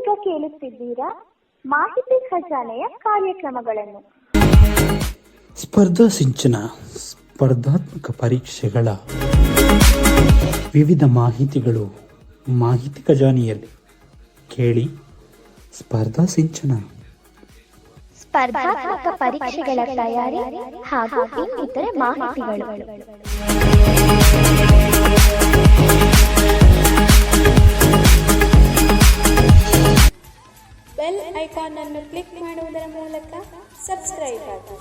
ನೀವೀಗ ಕೇಳುತ್ತಿದ್ದೀರಾ ಮಾಹಿತಿ ಖಜಾನೆಯ ಕಾರ್ಯಕ್ರಮಗಳನ್ನು. ಸ್ಪರ್ಧಾ ಸಿಂಚನ ಸ್ಪರ್ಧಾತ್ಮಕ ಪರೀಕ್ಷೆಗಳ ವಿವಿಧ ಮಾಹಿತಿಗಳು. ಮಾಹಿತಿ ಖಜಾನೆಯಲ್ಲಿ ಕೇಳಿ ಸ್ಪರ್ಧಾ ಸಿಂಚನ. ಸ್ಪರ್ಧಾತ್ಮಕ ಪರೀಕ್ಷೆಗಳ ತಯಾರಿ ಹಾಗೂ ಇನ್ನಿತರೆ ಮಾಹಿತಿಗಳು. ಬೆಲ್ ಐಕಾನ್ ಅನ್ನು ಕ್ಲಿಕ್ ಮಾಡುವುದರ ಮೂಲಕ ಸಬ್ಸ್ಕ್ರೈಬ್ ಆಗಿ.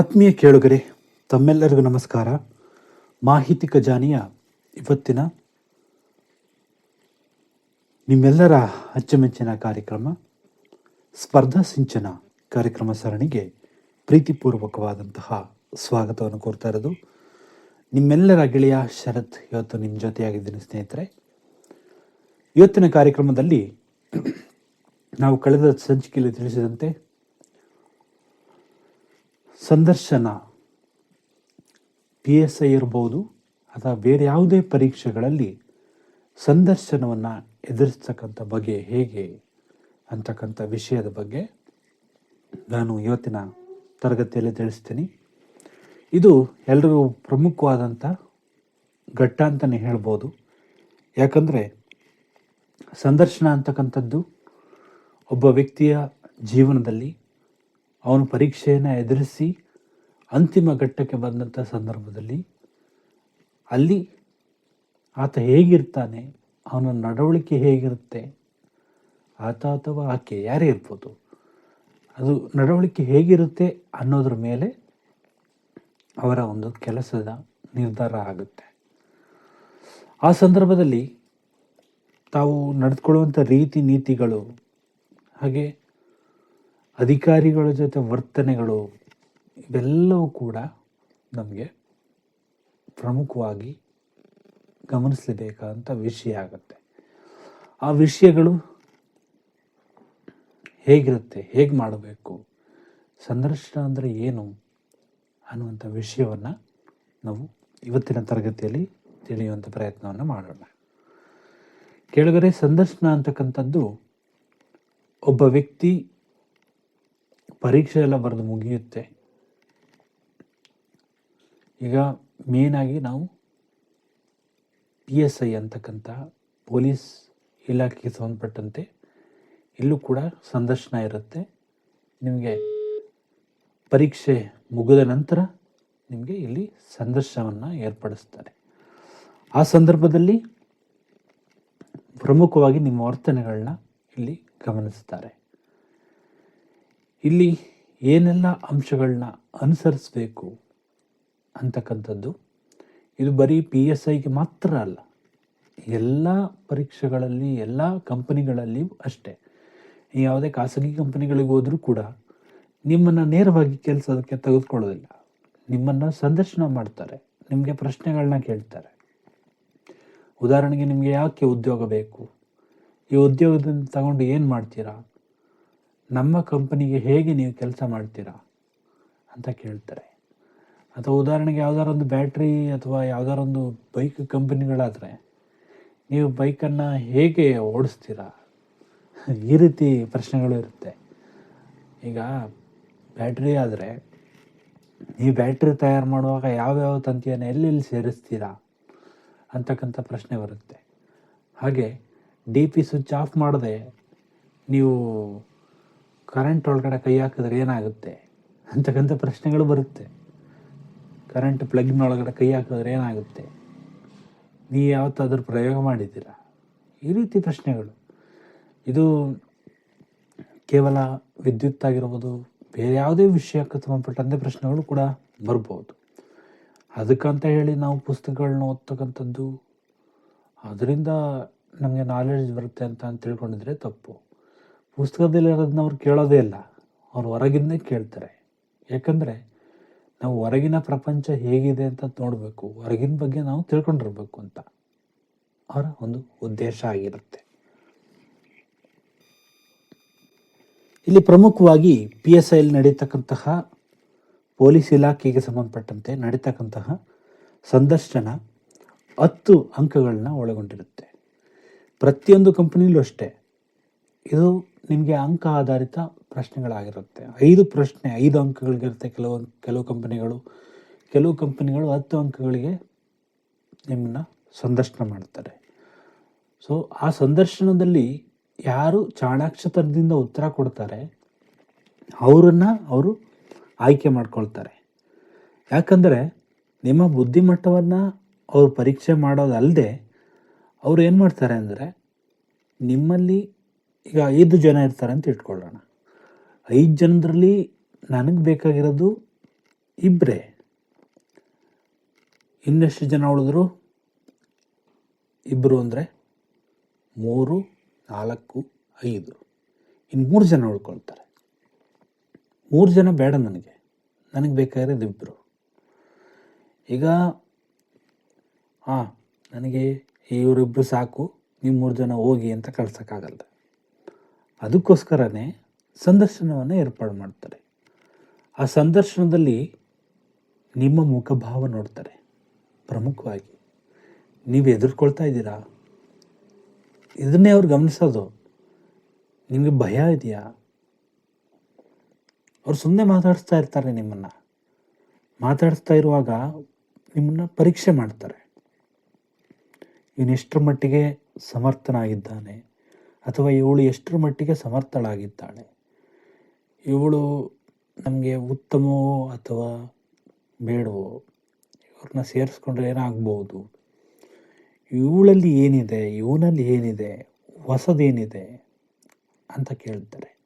ಆತ್ಮೀಯ ಕೇಳುಗರೆ, ತಮ್ಮೆಲ್ಲರಿಗೂ ನಮಸ್ಕಾರ. ಮಾಹಿತಿ ಖಜಾನಿಯ ಇವತ್ತಿನ ನಿಮ್ಮೆಲ್ಲರ ಅಚ್ಚುಮೆಚ್ಚಿನ ಕಾರ್ಯಕ್ರಮ, ಸ್ಪರ್ಧಾ ಸಿಂಚನ ಕಾರ್ಯಕ್ರಮ ಸರಣಿಗೆ ಪ್ರೀತಿಪೂರ್ವಕವಾದಂತಹ ಸ್ವಾಗತವನ್ನು ಕೋರ್ತಾ ಇರೋದು. ನಿಮ್ಮೆಲ್ಲರ ಗೆಳೆಯ ಶರತ್ ಇವತ್ತು ನಿಮ್ಮ ಜೊತೆಯಾಗಿದ್ದೀನಿ ಸ್ನೇಹಿತರೆ. ಇವತ್ತಿನ ಕಾರ್ಯಕ್ರಮದಲ್ಲಿ ನಾವು ಕಳೆದ ಸಂಚಿಕೆಯಲ್ಲಿ ತಿಳಿಸಿದಂತೆ ಸಂದರ್ಶನ ಪಿ ಎಸ್ ಐ ಇರ್ಬೋದು ಅಥವಾ ಬೇರೆ ಯಾವುದೇ ಪರೀಕ್ಷೆಗಳಲ್ಲಿ ಸಂದರ್ಶನವನ್ನು ಎದುರಿಸ್ತಕ್ಕಂಥ ಬಗೆ ಹೇಗೆ ಅಂತಕ್ಕಂಥ ವಿಷಯದ ಬಗ್ಗೆ ನಾನು ಇವತ್ತಿನ ತರಗತಿಯಲ್ಲಿ ತಿಳಿಸ್ತೀನಿ. ಇದು ಎಲ್ರಿಗೂ ಪ್ರಮುಖವಾದಂಥ ಘಟ್ಟ ಅಂತಲೇ ಹೇಳ್ಬೋದು. ಯಾಕಂದರೆ ಸಂದರ್ಶನ ಅಂತಕ್ಕಂಥದ್ದು ಒಬ್ಬ ವ್ಯಕ್ತಿಯ ಜೀವನದಲ್ಲಿ ಅವನು ಪರೀಕ್ಷೆಯನ್ನು ಎದುರಿಸಿ ಅಂತಿಮ ಘಟ್ಟಕ್ಕೆ ಬಂದಂಥ ಸಂದರ್ಭದಲ್ಲಿ ಅಲ್ಲಿ ಆತ ಹೇಗಿರ್ತಾನೆ, ಅವನ ನಡವಳಿಕೆ ಹೇಗಿರುತ್ತೆ, ಆತ ಅಥವಾ ಆಕೆ ಯಾರೇ ಇರ್ಬೋದು, ಅದು ನಡವಳಿಕೆ ಹೇಗಿರುತ್ತೆ ಅನ್ನೋದ್ರ ಮೇಲೆ ಅವರ ಒಂದು ಕೆಲಸದ ನಿರ್ಧಾರ ಆಗುತ್ತೆ. ಆ ಸಂದರ್ಭದಲ್ಲಿ ತಾವು ನಡೆದುಕೊಳ್ಳುವಂಥ ರೀತಿ ನೀತಿಗಳು, ಹಾಗೆ ಅಧಿಕಾರಿಗಳ ಜೊತೆ ವರ್ತನೆಗಳು, ಇವೆಲ್ಲವೂ ಕೂಡ ನಮಗೆ ಪ್ರಮುಖವಾಗಿ ಗಮನಿಸಲೇಬೇಕಾದಂಥ ವಿಷಯ ಆಗುತ್ತೆ. ಆ ವಿಷಯಗಳು ಹೇಗಿರುತ್ತೆ, ಹೇಗೆ ಮಾಡಬೇಕು, ಸಂದರ್ಶನ ಅಂದರೆ ಏನು ಅನ್ನುವಂಥ ವಿಷಯವನ್ನು ನಾವು ಇವತ್ತಿನ ತರಗತಿಯಲ್ಲಿ ತಿಳಿಯುವಂಥ ಪ್ರಯತ್ನವನ್ನು ಮಾಡೋಣ. ಕೆಳಗಡೆ ಸಂದರ್ಶನ ಅಂತಕ್ಕಂಥದ್ದು ಒಬ್ಬ ವ್ಯಕ್ತಿ ಪರೀಕ್ಷೆ ಎಲ್ಲ ಬರೆದು ಮುಗಿಯುತ್ತೆ. ಈಗ ಮೇನಾಗಿ ನಾವು ಪಿ ಎಸ್ ಐ ಅಂತಕ್ಕಂಥ ಪೊಲೀಸ್ ಇಲಾಖೆಗೆ ಸಂಬಂಧಪಟ್ಟಂತೆ ಇಲ್ಲೂ ಕೂಡ ಸಂದರ್ಶನ ಇರುತ್ತೆ. ನಿಮಗೆ ಪರೀಕ್ಷೆ ಮುಗಿದ ನಂತರ ನಿಮಗೆ ಇಲ್ಲಿ ಸಂದರ್ಶನವನ್ನು ಏರ್ಪಡಿಸ್ತಾರೆ. ಆ ಸಂದರ್ಭದಲ್ಲಿ ಪ್ರಮುಖವಾಗಿ ನಿಮ್ಮ ವರ್ತನೆಗಳನ್ನ ಇಲ್ಲಿ ಗಮನಿಸ್ತಾರೆ. ಇಲ್ಲಿ ಏನೆಲ್ಲ ಅಂಶಗಳನ್ನ ಅನುಸರಿಸಬೇಕು ಅಂತಕ್ಕಂಥದ್ದು, ಇದು ಬರೀ ಪಿ ಎಸ್ ಐಗೆ ಮಾತ್ರ ಅಲ್ಲ, ಎಲ್ಲ ಪರೀಕ್ಷೆಗಳಲ್ಲಿ, ಎಲ್ಲ ಕಂಪನಿಗಳಲ್ಲಿಯೂ ಅಷ್ಟೇ. ಯಾವುದೇ ಖಾಸಗಿ ಕಂಪನಿಗಳಿಗೆ ಹೋದರೂ ಕೂಡ ನಿಮ್ಮನ್ನು ನೇರವಾಗಿ ಕೆಲಸಕ್ಕೆ ತೆಗೆದುಕೊಳ್ಳೋದಿಲ್ಲ. ನಿಮ್ಮನ್ನು ಸಂದರ್ಶನ ಮಾಡ್ತಾರೆ. ನಿಮಗೆ ಪ್ರಶ್ನೆಗಳನ್ನ ಕೇಳ್ತಾರೆ. ಉದಾಹರಣೆಗೆ ನಿಮಗೆ ಯಾಕೆ ಉದ್ಯೋಗ ಬೇಕು? ಈ ಉದ್ಯೋಗದಿಂದ ತಗೊಂಡು ಏನು ಮಾಡ್ತೀರಾ? ನಮ್ಮ ಕಂಪನಿಗೆ ಹೇಗೆ ನೀವು ಕೆಲಸ ಮಾಡ್ತೀರಾ? ಅಂತ ಕೇಳ್ತಾರೆ. ಅಥವಾ ಉದಾಹರಣೆಗೆ ಯಾವುದಾರೊಂದು ಬ್ಯಾಟ್ರಿ ಅಥವಾ ಯಾವುದಾರೊಂದು ಬೈಕ್ ಕಂಪನಿಗಳಾದರೆ, ನೀವು ಬೈಕನ್ನು ಹೇಗೆ ಓಡಿಸ್ತೀರಾ? ಈ ರೀತಿ ಪ್ರಶ್ನೆಗಳು ಇರುತ್ತೆ. ಈಗ ಬ್ಯಾಟ್ರಿ ಆದರೆ, ಈ ಬ್ಯಾಟ್ರಿ ತಯಾರು ಮಾಡುವಾಗ ಯಾವ್ಯಾವ ತಂತಿಯನ್ನು ಎಲ್ಲೆಲ್ಲಿ ಸೇರಿಸ್ತೀರಾ ಅಂತಕ್ಕಂಥ ಪ್ರಶ್ನೆ ಬರುತ್ತೆ. ಹಾಗೆ, ಡಿ ಪಿ ಸ್ವಿಚ್ ಆಫ್ ಮಾಡದೆ ನೀವು ಕರೆಂಟ್ ಒಳಗಡೆ ಕೈ ಹಾಕಿದ್ರೆ ಏನಾಗುತ್ತೆ ಅಂತಕ್ಕಂಥ ಪ್ರಶ್ನೆಗಳು ಬರುತ್ತೆ. ಕರೆಂಟ್ ಪ್ಲಗ್ನೊಳಗಡೆ ಕೈ ಹಾಕಿದ್ರೆ ಏನಾಗುತ್ತೆ? ನೀವು ಯಾವತ್ತಾದರೂ ಪ್ರಯೋಗ ಮಾಡಿದ್ದೀರ? ಈ ರೀತಿ ಪ್ರಶ್ನೆಗಳು. ಇದು ಕೇವಲ ವಿದ್ಯುತ್ ಆಗಿರ್ಬೋದು ಬೇರೆ ಯಾವುದೇ ವಿಷಯಕ್ಕೆ ಸಂಬಂಧಪಟ್ಟಂತೆ ಪ್ರಶ್ನೆಗಳು ಕೂಡ ಬರ್ಬೋದು. ಅದಕ್ಕಂತ ಹೇಳಿ ನಾವು ಪುಸ್ತಕಗಳನ್ನ ಓದ್ತಕ್ಕಂಥದ್ದು, ಅದರಿಂದ ನಮಗೆ ನಾಲೆಡ್ಜ್ ಬರುತ್ತೆ ಅಂತ ಅಂತ ತಿಳ್ಕೊಂಡಿದ್ರೆ ತಪ್ಪು. ಪುಸ್ತಕದಲ್ಲಿ ಇರೋದನ್ನ ಅವ್ರು ಕೇಳೋದೇ ಇಲ್ಲ. ಅವ್ರು ಹೊರಗಿಂದೇ ಕೇಳ್ತಾರೆ. ಯಾಕಂದರೆ ನಾವು ಹೊರಗಿನ ಪ್ರಪಂಚ ಹೇಗಿದೆ ಅಂತ ನೋಡಬೇಕು. ಹೊರಗಿನ ಬಗ್ಗೆ ನಾವು ತಿಳ್ಕೊಂಡಿರ್ಬೇಕು ಅಂತ. ಅವರ ಒಂದು ಉದ್ದೇಶ ಆಗಿರುತ್ತೆ. ಇಲ್ಲಿ ಪ್ರಮುಖವಾಗಿ ಪಿ ಎಸ್ ಐಲಿ ನಡೀತಕ್ಕಂತಹ ಪೊಲೀಸ್ ಇಲಾಖೆಗೆ ಸಂಬಂಧಪಟ್ಟಂತೆ ನಡೀತಕ್ಕಂತಹ ಸಂದರ್ಶನ ಹತ್ತು ಅಂಕಗಳನ್ನ ಒಳಗೊಂಡಿರುತ್ತೆ. ಪ್ರತಿಯೊಂದು ಕಂಪನಿಲೂ ಅಷ್ಟೇ. ಇದು ನಿಮಗೆ ಅಂಕ ಆಧಾರಿತ ಪ್ರಶ್ನೆಗಳಾಗಿರುತ್ತೆ. ಐದು ಪ್ರಶ್ನೆ, ಐದು ಅಂಕಗಳಿಗಿರುತ್ತೆ ಕೆಲವು ಕೆಲವು ಕಂಪನಿಗಳು. ಕೆಲವು ಕಂಪನಿಗಳು ಹತ್ತು ಅಂಕಗಳಿಗೆ ನಿಮ್ಮನ್ನು ಸಂದರ್ಶನ ಮಾಡ್ತಾರೆ. ಸೊ ಆ ಸಂದರ್ಶನದಲ್ಲಿ ಯಾರು ಚಾಣಾಕ್ಷತನದಿಂದ ಉತ್ತರ ಕೊಡ್ತಾರೆ, ಅವರನ್ನು ಅವರು ಆಯ್ಕೆ ಮಾಡ್ಕೊಳ್ತಾರೆ. ಯಾಕಂದರೆ ನಿಮ್ಮ ಬುದ್ಧಿಮಟ್ಟವನ್ನು ಅವರು ಪರೀಕ್ಷೆ ಮಾಡೋದಲ್ಲದೆ ಅವ್ರು ಏನು ಮಾಡ್ತಾರೆ ಅಂದರೆ ನಿಮ್ಮಲ್ಲಿ ಈಗ ಐದು ಜನ ಇರ್ತಾರೆ ಅಂತ ಇಟ್ಕೊಳ್ಳೋಣ. ಐದು ಜನರಲ್ಲಿ ನನಗೆ ಬೇಕಾಗಿರೋದು ಇಬ್ಬರೇ ಇನ್ನೆಷ್ಟು ಜನ ಉಳಿದ್ರು? ಇಬ್ಬರು ಅಂದರೆ ಮೂರು ನಾಲ್ಕು, ಐದು. ಇನ್ನು ಮೂರು ಜನ ಉಳ್ಕೊಳ್ತಾರೆ. ಮೂರು ಜನ ಬೇಡ ನನಗೆ. ನನಗೆ ಬೇಕಾದ್ರೆ ಇಬ್ಬರು ಈಗ ಹಾಂ ನನಗೆ ಇವರಿಬ್ಬರು ಸಾಕು, ನೀವು ಮೂರು ಜನ ಹೋಗಿ ಅಂತ ಕಳ್ಸೋಕ್ಕಾಗಲ್ಲ ಅದಕ್ಕೋಸ್ಕರನೇ ಸಂದರ್ಶನವನ್ನು ಏರ್ಪಾಡು ಮಾಡ್ತಾರೆ. ಆ ಸಂದರ್ಶನದಲ್ಲಿ ನಿಮ್ಮ ಮುಖಭಾವ ನೋಡ್ತಾರೆ. ಪ್ರಮುಖವಾಗಿ. ನೀವು ಎದುರ್ಕೊಳ್ತಾ ಇದ್ದೀರಾ? ಇದನ್ನೇ ಅವ್ರು ಗಮನಿಸೋದು. ನಿಮಗೆ ಭಯ ಇದೆಯಾ? ಅವ್ರು ಸುಮ್ಮನೆ ಮಾತಾಡಿಸ್ತಾ ಇರ್ತಾರೆ ನಿಮ್ಮನ್ನು. ಮಾತಾಡಿಸ್ತಾ ಇರುವಾಗ ನಿಮ್ಮನ್ನು ಪರೀಕ್ಷೆ ಮಾಡ್ತಾರೆ. ಇವನೆಷ್ಟರ ಮಟ್ಟಿಗೆ ಸಮರ್ಥನಾಗಿದ್ದಾನೆ ಅಥವಾ ಇವಳು ಎಷ್ಟರ ಮಟ್ಟಿಗೆ ಸಮರ್ಥಳಾಗಿದ್ದಾಳೆ. ಇವಳು ನಮಗೆ ಉತ್ತಮವೋ ಅಥವಾ ಬೇಡವೋ? ಇವ್ರನ್ನ ಸೇರಿಸ್ಕೊಂಡ್ರೆ ಏನಾಗ್ಬೋದು ಇವಳಲ್ಲಿ ಏನಿದೆ, ಇವನಲ್ಲಿ ಏನಿದೆ, ಹೊಸದೇನಿದೆ ಅಂತ ಕೇಳ್ತಾರೆ.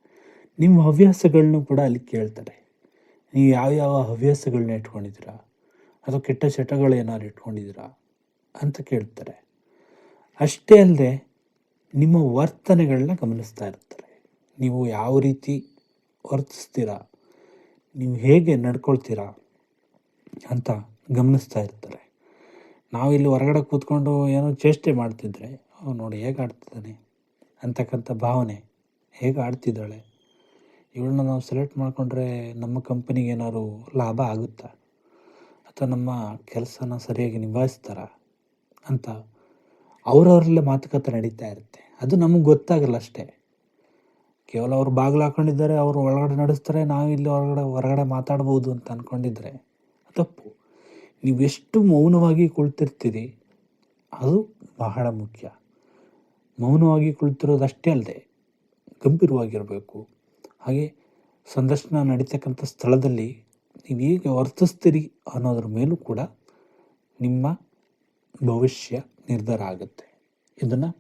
ನಿಮ್ಮ ಹವ್ಯಾಸಗಳನ್ನೂ ಕೂಡ ಅಲ್ಲಿ ಕೇಳ್ತಾರೆ. ನೀವು ಯಾವ್ಯಾವ ಹವ್ಯಾಸಗಳನ್ನ ಇಟ್ಕೊಂಡಿದ್ದೀರಾ? ಅಥವಾ ಕೆಟ್ಟ ಚಟಗಳೇನಾದ್ರು ಇಟ್ಕೊಂಡಿದ್ದೀರಾ ಅಂತ ಕೇಳ್ತಾರೆ. ಅಷ್ಟೇ ಅಲ್ಲದೆ ನಿಮ್ಮ ವರ್ತನೆಗಳನ್ನ ಗಮನಿಸ್ತಾ ಇರ್ತಾರೆ. ನೀವು ಯಾವ ರೀತಿ ವರ್ತಿಸ್ತೀರಾ? ನೀವು ಹೇಗೆ ನಡ್ಕೊಳ್ತೀರಾ ಅಂತ ಗಮನಿಸ್ತಾ ಇರ್ತಾರೆ. ನಾವಿಲ್ಲಿ ಹೊರಗಡೆ ಕೂತ್ಕೊಂಡು ಏನೋ ಚೇಷ್ಟೆ ಮಾಡ್ತಿದ್ರೆ, ಅವ್ನು ನೋಡಿ ಹೇಗೆ ಆಡ್ತಿದ್ದಾನೆ ಅಂತಕ್ಕಂಥ ಭಾವನೆ ಹೇಗೆ ಆಡ್ತಿದ್ದಾಳೆ. ಇವಳನ್ನ ನಾವು ಸೆಲೆಕ್ಟ್ ಮಾಡಿಕೊಂಡ್ರೆ ನಮ್ಮ ಕಂಪನಿಗೆ ಏನಾದ್ರು ಲಾಭ ಆಗುತ್ತಾ? ಅಥವಾ ನಮ್ಮ ಕೆಲಸನ ಸರಿಯಾಗಿ ನಿಭಾಯಿಸ್ತಾರ ಅಂತ ಅವರವರಲ್ಲೇ ಮಾತುಕತೆ ನಡೀತಾ ಇರುತ್ತೆ. ಅದು ನಮಗೆ ಗೊತ್ತಾಗಲ್ಲ ಅಷ್ಟೇ. ಕೇವಲ ಅವ್ರು ಬಾಗಿಲು ಹಾಕೊಂಡಿದ್ದಾರೆ, ಅವರು ಒಳಗಡೆ ನಡೆಸ್ತಾರೆ ನಾವು ಇಲ್ಲಿ ಹೊರಗಡೆ ಹೊರಗಡೆ ಮಾತಾಡ್ಬೋದು ಅಂತ ಅಂದ್ಕೊಂಡಿದ್ರೆ ತಪ್ಪು. ನೀವು ಎಷ್ಟು ಮೌನವಾಗಿ ಕುಳಿತಿರ್ತೀರಿ, ಅದು ಬಹಳ ಮುಖ್ಯ. ಮೌನವಾಗಿ ಕುಳಿತಿರೋದಷ್ಟೇ ಅಲ್ಲದೆ ಗಂಭೀರವಾಗಿರಬೇಕು. ಹಾಗೆ ಸಂದರ್ಶನ ನಡೀತಕ್ಕಂಥ ಸ್ಥಳದಲ್ಲಿ ನೀವು ಹೇಗೆ ವರ್ತಿಸ್ತೀರಿ ಅನ್ನೋದ್ರ ಮೇಲೂ ಕೂಡ ನಿಮ್ಮ ಭವಿಷ್ಯ ನಿರ್ಧಾರ ಆಗುತ್ತೆ. ಇದನ್ನು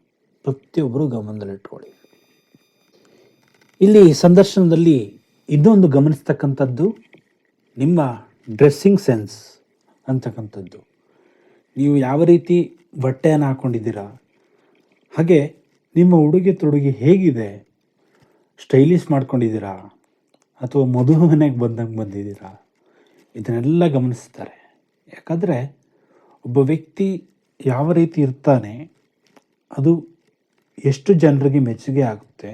ಪ್ರತಿಯೊಬ್ಬರೂ ಗಮನದಲ್ಲಿಟ್ಕೊಳ್ಳಿ. ಇಲ್ಲಿ ಸಂದರ್ಶನದಲ್ಲಿ ಇನ್ನೊಂದು ಗಮನಿಸ್ತಕ್ಕಂಥದ್ದು ನಿಮ್ಮ ಡ್ರೆಸ್ಸಿಂಗ್ ಸೆನ್ಸ್ ಅಂತಕ್ಕಂಥದ್ದು. ನೀವು ಯಾವ ರೀತಿ ಬಟ್ಟೆಯನ್ನು ಹಾಕ್ಕೊಂಡಿದ್ದೀರಾ ಹಾಗೆ ನಿಮ್ಮ ಉಡುಗೆ ತೊಡುಗೆ ಹೇಗಿದೆ? ಸ್ಟೈಲಿಶ್ ಮಾಡ್ಕೊಂಡಿದ್ದೀರಾ? ಅಥವಾ ಮದುವೆ ಮನೆಗೆ ಬಂದಂಗೆ ಬಂದಿದ್ದೀರಾ? ಇದನ್ನೆಲ್ಲ ಗಮನಿಸ್ತಾರೆ. ಯಾಕಂದರೆ ಒಬ್ಬ ವ್ಯಕ್ತಿ ಯಾವ ರೀತಿ ಇರ್ತಾನೆ, ಅದು ಎಷ್ಟು ಜನರಿಗೆ ಮೆಚ್ಚುಗೆ ಆಗುತ್ತೆ.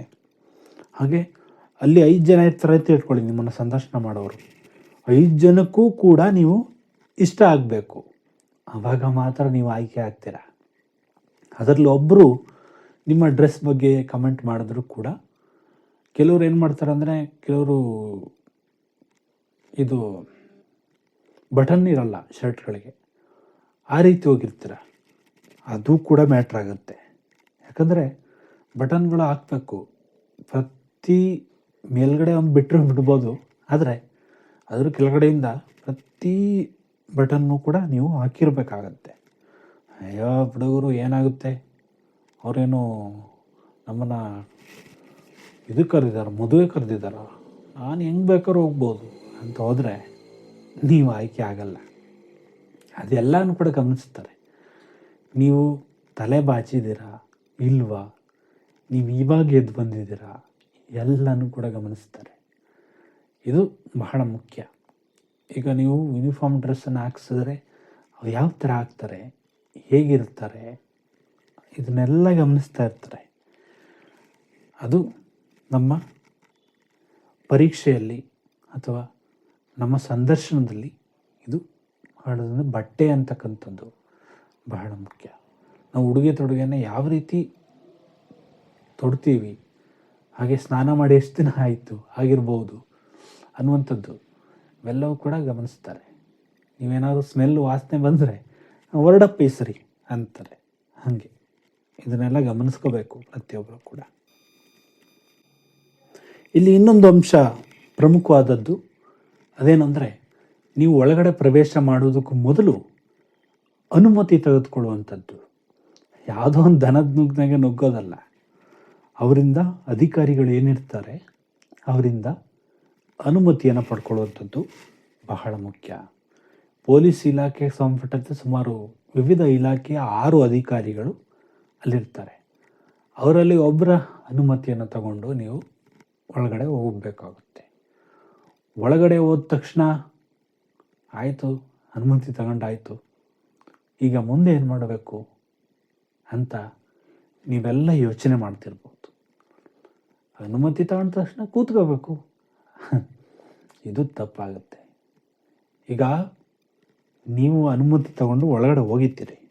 ಹಾಗೆ ಅಲ್ಲಿ ಐದು ಜನ ಇರ್ತಾರೆ ಅಂತ ಇಟ್ಕೊಳ್ಳಿ ನಿಮ್ಮನ್ನು ಸಂದರ್ಶನ ಮಾಡೋರು. ಐದು ಜನಕ್ಕೂ ಕೂಡ ನೀವು ಇಷ್ಟ ಆಗಬೇಕು. ಆವಾಗ ಮಾತ್ರ ನೀವು ಆಯ್ಕೆ ಆಗ್ತೀರ? ಅದರಲ್ಲೂ ಒಬ್ಬರು ನಿಮ್ಮ ಡ್ರೆಸ್ ಬಗ್ಗೆ ಕಮೆಂಟ್ ಮಾಡಿದ್ರು ಕೂಡ ಕೆಲವ್ರು ಏನು ಮಾಡ್ತಾರೆ ಅಂದರೆ ಕೆಲವರು ಇದು ಬಟನ್ ಇರಲ್ಲ ಶರ್ಟ್ಗಳಿಗೆ. ಆ ರೀತಿ ಹೋಗಿರ್ತೀರ? ಅದು ಕೂಡ ಮ್ಯಾಟ್ರ್ ಆಗುತ್ತೆ. ಯಾಕಂದರೆ ಬಟನ್ಗಳು ಹಾಕಬೇಕು. ಪ್ರತಿ ಮೇಲ್ಗಡೆ ಒಂದು ಬಿಟ್ಟರೆ ಬಿಡ್ಬೋದು. ಆದರೆ ಅದ್ರ ಕೆಳಗಡೆಯಿಂದ ಪ್ರತಿ ಬಟನ್ನು ಕೂಡ ನೀವು ಹಾಕಿರ್ಬೇಕಾಗತ್ತೆ. ಅಯ್ಯೋ, ಹುಡುಗರು ಏನಾಗುತ್ತೆ? ಅವರೇನು ನಮ್ಮನ್ನು ಇದು ಕರೆದಿದ್ದಾರೆ, ಮದುವೆ ಕರೆದಿದ್ದಾರ? ನಾನು ಹೆಂಗೆ ಬೇಕಾದ್ರೂ ಹೋಗ್ಬೋದು ಅಂತ ಹೋದರೆ ನೀವು ಆಯ್ಕೆ ಆಗಲ್ಲ. ಅದೆಲ್ಲನೂ ಕೂಡ ಗಮನಿಸ್ತಾರೆ. ನೀವು ತಲೆ ಬಾಚಿದ್ದೀರಾ? ಇಲ್ವಾ? ನೀವು ಇವಾಗ ಎದ್ದು ಬಂದಿದ್ದೀರಾ? ಎಲ್ಲನೂ ಕೂಡ ಗಮನಿಸ್ತಾರೆ. ಇದು ಬಹಳ ಮುಖ್ಯ. ಈಗ ನೀವು ಯೂನಿಫಾರ್ಮ್ ಡ್ರೆಸ್ಸನ್ನು ಹಾಕ್ಸಿದ್ರೆ ಅವ್ರು ಯಾವ ಥರ ಹಾಕ್ತಾರೆ, ಹೇಗಿರ್ತಾರೆ, ಇದನ್ನೆಲ್ಲ ಗಮನಿಸ್ತಾ ಇರ್ತಾರೆ. ಅದು ನಮ್ಮ ಪರೀಕ್ಷೆಯಲ್ಲಿ ಅಥವಾ ನಮ್ಮ ಸಂದರ್ಶನದಲ್ಲಿ ಇದು ಮಾಡೋದಂದರೆ ಬಟ್ಟೆ ಅಂತಕ್ಕಂಥದ್ದು ಬಹಳ ಮುಖ್ಯ. ನಾವು ಉಡುಗೆ ತೊಡುಗೆಯನ್ನು ಯಾವ ರೀತಿ ತೊಡ್ತೀವಿ, ಹಾಗೆ ಸ್ನಾನ ಮಾಡಿ ಎಷ್ಟು ದಿನ ಆಯಿತು, ಆಗಿರ್ಬೋದು ಅನ್ನುವಂಥದ್ದು. ಇವೆಲ್ಲವೂ ಕೂಡ ಗಮನಿಸ್ತಾರೆ. ನೀವೇನಾದರೂ ಸ್ಮೆಲ್ ವಾಸನೆ ಬಂದರೆ ಹೊರಡಪ್ಪ ಸರಿ ಅಂತಾರೆ. ಹಾಗೆ. ಇದನ್ನೆಲ್ಲ ಗಮನಿಸ್ಕೋಬೇಕು ಪ್ರತಿಯೊಬ್ಬರು ಕೂಡ. ಇಲ್ಲಿ ಇನ್ನೊಂದು ಅಂಶ ಪ್ರಮುಖವಾದದ್ದು. ಅದೇನೆಂದರೆ ನೀವು ಒಳಗಡೆ ಪ್ರವೇಶ ಮಾಡುವುದಕ್ಕೂ ಮೊದಲು ಅನುಮತಿ ತೆಗೆದುಕೊಳ್ಳುವಂಥದ್ದು. ಯಾವುದೋ ಒಂದು ದನದ ನುಗ್ನಾಗೆ ನುಗ್ಗೋದಲ್ಲ. ಅವರಿಂದ ಅಧಿಕಾರಿಗಳು ಏನಿರ್ತಾರೆ? ಅವರಿಂದ ಅನುಮತಿಯನ್ನು ಪಡ್ಕೊಳ್ಳುವಂಥದ್ದು ಬಹಳ ಮುಖ್ಯ. ಪೊಲೀಸ್ ಇಲಾಖೆ ಸಂಬಂಧಪಟ್ಟಂತೆ ಸುಮಾರು ವಿವಿಧ ಇಲಾಖೆಯ ಆರು ಅಧಿಕಾರಿಗಳು ಅಲ್ಲಿರ್ತಾರೆ. ಅವರಲ್ಲಿ ಒಬ್ಬರ ಅನುಮತಿಯನ್ನು ತಗೊಂಡು ನೀವು ಒಳಗಡೆ ಹೋಗಬೇಕಾಗುತ್ತೆ. ಒಳಗಡೆ ಹೋದ ತಕ್ಷಣ ಆಯಿತು, ಅನುಮತಿ ತಗೊಂಡಾಯಿತು. ಈಗ ಮುಂದೆ ಏನು ಮಾಡಬೇಕು ಅಂತ ನೀವೆಲ್ಲ ಯೋಚನೆ ಮಾಡ್ತಿರ್ಬೋದು. ಅನುಮತಿ ತಗೊಂಡ ತಕ್ಷಣ ಕೂತ್ಕೋಬೇಕು. ಇದು ತಪ್ಪಾಗುತ್ತೆ. ಈಗ ನೀವು ಅನುಮತಿ ತಗೊಂಡು ಒಳಗಡೆ ಹೋಗಿತ್ತೀರಿ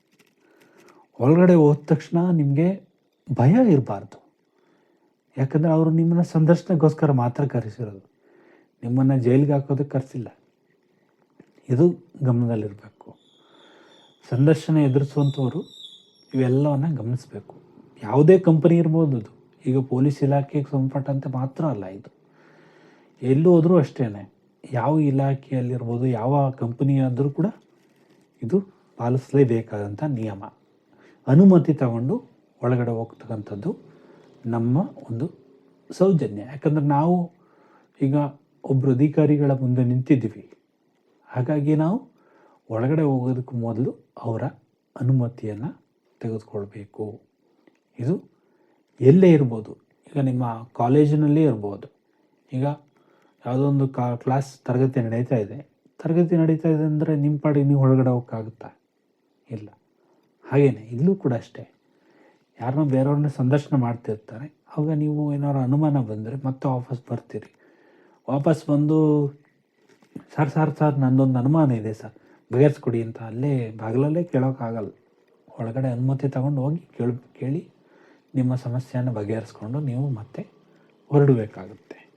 ಒಳಗಡೆ ಹೋದ ತಕ್ಷಣ ನಿಮಗೆ ಭಯ ಇರಬಾರ್ದು. ಯಾಕಂದರೆ ಅವರು ನಿಮ್ಮನ್ನು ಸಂದರ್ಶನಕ್ಕೋಸ್ಕರ ಮಾತ್ರ ಕರೆಸಿರೋದು. ನಿಮ್ಮನ್ನು ಜೈಲಿಗೆ ಹಾಕೋದಕ್ಕೆ ಕರೆಸಿಲ್ಲ. ಇದು ಗಮನದಲ್ಲಿರಬೇಕು. ಸಂದರ್ಶನ ಎದುರಿಸುವಂಥವರು ಇವೆಲ್ಲವನ್ನು ಗಮನಿಸಬೇಕು. ಯಾವುದೇ ಕಂಪನಿ ಇರ್ಬೋದು ಅದು. ಈಗ ಪೊಲೀಸ್ ಇಲಾಖೆಗೆ ಸಂಬಂಧಪಟ್ಟಂತೆ ಮಾತ್ರ ಅಲ್ಲ ಇದು. ಎಲ್ಲೂ ಹೋದರೂ ಅಷ್ಟೇ ಯಾವ ಇಲಾಖೆಯಲ್ಲಿರ್ಬೋದು, ಯಾವ ಕಂಪನಿ ಆದರೂ ಕೂಡ ಇದು ಪಾಲಿಸಲೇಬೇಕಾದಂಥ ನಿಯಮ. ಅನುಮತಿ ತಗೊಂಡು ಒಳಗಡೆ ಹೋಗ್ತಕ್ಕಂಥದ್ದು ನಮ್ಮ ಒಂದು ಸೌಜನ್ಯ. ಯಾಕಂದರೆ ನಾವು ಈಗ ಒಬ್ಬರು ಅಧಿಕಾರಿಗಳ ಮುಂದೆ ನಿಂತಿದ್ದೀವಿ. ಹಾಗಾಗಿ ನಾವು ಒಳಗಡೆ ಹೋಗೋದಕ್ಕೆ ಮೊದಲು ಅವರ ಅನುಮತಿಯನ್ನು ತೆಗೆದುಕೊಳ್ಬೇಕು. ಇದು ಎಲ್ಲೇ ಇರ್ಬೋದು. ಈಗ ನಿಮ್ಮ ಕಾಲೇಜಿನಲ್ಲೇ ಇರ್ಬೋದು. ಈಗ ಯಾವುದೋ ಒಂದು ಕಾ ಕ್ಲಾಸ್ ತರಗತಿ ನಡೀತಾ ಇದೆ. ತರಗತಿ ನಡೀತಾ ಇದೆ ಅಂದರೆ ನಿಮ್ಮ ಪಾಡಿಗೆ ನೀವು ಒಳಗಡೆ ಹೋಗೋಕ್ಕಾಗುತ್ತಾ? ಇಲ್ಲ. ಹಾಗೇನೆ, ಇಲ್ಲೂ ಕೂಡ ಅಷ್ಟೇ. ಯಾರನ್ನೋ ಬೇರೆಯವ್ರನ್ನ ಸಂದರ್ಶನ ಮಾಡ್ತಿರ್ತಾರೆ. ಆವಾಗ ನೀವು ಏನಾದ್ರು ಅನುಮಾನ ಬಂದರೆ ಮತ್ತೆ ವಾಪಸ್ ಬರ್ತೀರಿ. ವಾಪಸ್ ಬಂದು, ಸರ್ ಸರ್ ಸರ್, ನಂದೊಂದು ಅನುಮಾನ ಇದೆ, ಸರ್. ಬಗೆಹರಿಸ್ಕೊಡಿ ಅಂತ ಅಲ್ಲೇ ಬಾಗಿಲಲ್ಲೇ ಕೇಳೋಕ್ಕಾಗಲ್ಲ. ಒಳಗಡೆ ಅನುಮತಿ ತಗೊಂಡು ಹೋಗಿ ಕೇಳಿ ಕೇಳಿ ನಿಮ್ಮ ಸಮಸ್ಯೆಯನ್ನು ಬಗೆಹರಿಸ್ಕೊಂಡು ನೀವು ಮತ್ತೆ ಹೊರಡಬೇಕಾಗುತ್ತೆ.